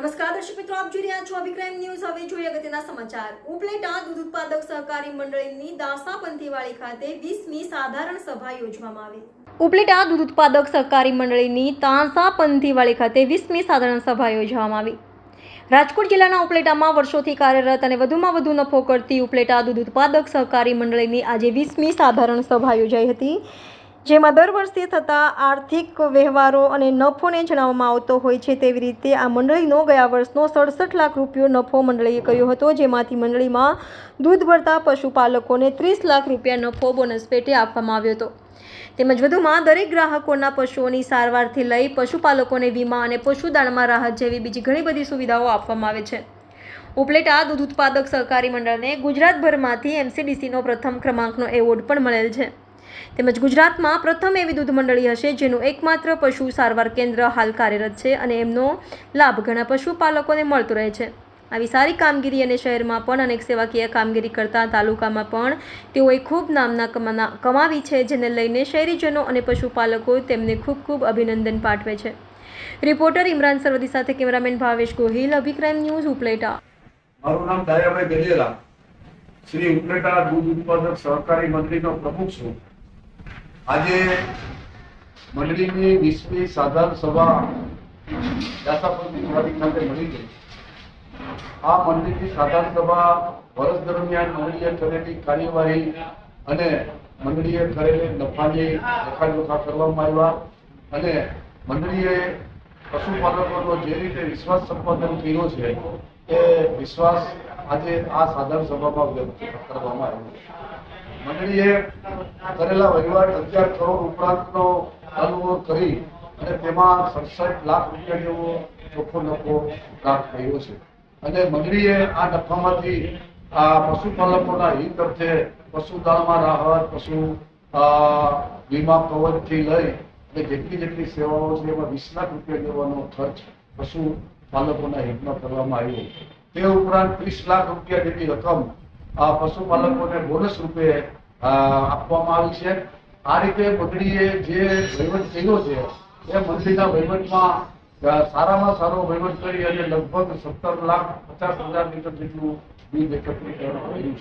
નમસ્કાર દર્શક મિત્રો, આપ જોઈ રહ્યા છો અભિક્રાઇમ ન્યૂઝ. હવે જોઈએ અગત્યના સમાચાર. ઉપલેટા દૂધ ઉત્પાદક સહકારી મંડળીની દાસા પંથીવાળી ખાતે વીસમી સાધારણ સભા યોજવામાં આવી. ઉપલેટા દૂધ ઉત્પાદક સહકારી મંડળીની તાંસા પંથીવાળી ખાતે વીસમી સાધારણ સભા યોજવામાં આવી. રાજકોટ જિલ્લાના ઉપલેટામાં વર્ષોથી કાર્યરત અને વધુમાં વધુ નફો કરતી ઉપલેટા દૂધ ઉત્પાદક સહકારી મંડળીની આજે વીસમી સાધારણ સભા યોજાઈ હતી. જેમાં દર વર્ષે થતા આર્થિક વ્યવહારો અને નફોને જણાવવામાં આવતો હોય છે તેવી રીતે આ મંડળીનો ગયા વર્ષનો સડસઠ લાખ રૂપિયો નફો મંડળીએ કર્યો હતો, જેમાંથી મંડળીમાં દૂધ ભરતા પશુપાલકોને ત્રીસ લાખ રૂપિયા નફો બોનસ પેટે આપવામાં આવ્યો હતો. તેમજ વધુમાં દરેક ગ્રાહકોના પશુઓની સારવારથી લઈ પશુપાલકોને વીમા અને પશુદાણમાં રાહત જેવી બીજી ઘણી બધી સુવિધાઓ આપવામાં આવે છે. ઉપલેટા દૂધ ઉત્પાદક સહકારી મંડળને ગુજરાતભરમાંથી એમસીડીસીનો પ્રથમ ક્રમાંકનો એવોર્ડ પણ મળેલ છે. તેમજ ગુજરાતમાં પ્રથમ એવી દૂધ મંડળી હશે જેનું એકમાત્ર પશુ સારવાર કેન્દ્ર હાલ કાર્યરત છે અને એમનો લાભ ઘણા પશુપાલકોને મળતો રહે છે. આવી સારી કામગીરી અને શહેરમાં પણ અનેક સેવાકીય કામગીરી કરતા તાલુકામાં પણ તેઓએ ખૂબ નામના કમાવી છે, જેને લઈને શહેરીજનો અને પશુપાલકો તેમને ખૂબ ખૂબ અભિનંદન પાઠવે છે. રિપોર્ટર ઇમરાન સરવદી સાથે કેમેરામેન ભાવેશ ગોહિલ અભિક્રાઇમ ન્યૂઝ ઉપલેટા. મારું નામ દયાભાઈ ગજેલા. શ્રી ઉપલેટા દૂધ ઉત્પાદક સહકારી મંડળીનો પ્રમુખ છું. આજે મંડળીની વીસમી સાધારણ સભા દાસાપંથી વાડી ખાતે મળી ગઈ આ મંડળીની સાધારણ સભા વર્ષ દરમિયાન મંડળીએ કરેલી કાર્યવાહી અને મંડળીએ કરેલી નફાની લેખાજોખા કરવામાં આવ્યા અને મંડળીએ પશુપાલકોનો જે રીતે વિશ્વાસ સંપાદન કર્યો છે, એ વિશ્વાસ આજે આ સાધારણ સભામાં વ્યક્ત કરવામાં આવ્યો મંડળીએ કરેલા વહીવટ અગિયાર કરોડ ઉપરાંતનો ટર્નઓવર કરી અને તેમાં સડસઠ લાખ રૂપિયા જેવો ચોખ્ખો નફો પ્રાપ્ત થયો છે. અને મંડળીએ આ નફામાંથી આ પશુપાલકોના હિત અર્થે પશુદાણમાં રાહત, પશુ વીમા કવચથી લઈ અને જેટલી જેટલી સેવાઓ છે એમાં વીસ લાખ રૂપિયા જેવાનો ખર્ચ પશુપાલકોના હિતમાં કરવામાં આવ્યો તે ઉપરાંત ત્રીસ લાખ રૂપિયા જેટલી રકમ પશુપાલકોને બોનસ રૂપે આપવામાં આવી છે. આ રીતે મંડળીએ જે વહીવટ કર્યો છે, એ મંડળીના વહીવટમાં સારામાં સારો વહીવટ કરી અને લગભગ સત્તર લાખ પચાસ હજાર લીટર જેટલું દૂધ એકત્રીકરણ કર્યું છે.